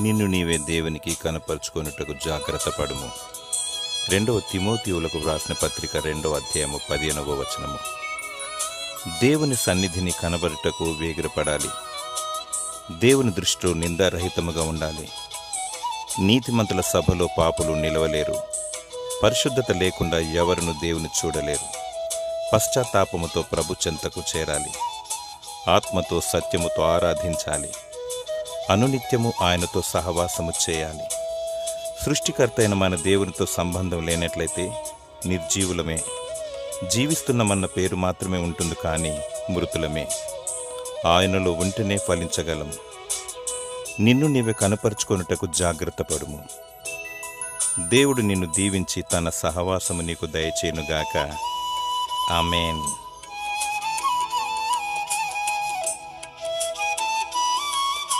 నిన్ను నీవే దేవునికి కనపరుచుకొనుటకు జాగ్రత్త పడుము. రెండవ తిమోతియులకు వ్రాసిన పత్రిక రెండవ అధ్యాయము పదిహేనవ వచనము. దేవుని సన్నిధిని కనబరుటకు వేగిరపడాలి. దేవుని దృష్టిలో నిందారహితముగా ఉండాలి. నీతిమంతుల సభలో పాపులు నిలవలేరు. పరిశుద్ధత లేకుండా ఎవరును దేవుని చూడలేరు. పశ్చాత్తాపముతో ప్రభు చెంతకు చేరాలి. ఆత్మతో సత్యముతో ఆరాధించాలి. అనునిత్యము ఆయనతో సహవాసము చేయాలి. సృష్టికర్త అయిన మన దేవునితో సంబంధం లేనట్లయితే నిర్జీవులమే. జీవిస్తున్నామన్న పేరు మాత్రమే ఉంటుంది కానీ మృతులమే. ఆయనలో ఉంటేనే ఫలించగలం. నిన్ను నీవే కనపరుచుకొనుటకు జాగ్రత్త పడుము. దేవుడు నిన్ను దీవించి తన సహవాసము నీకు దయచేయునుగాక. ఆమెన్.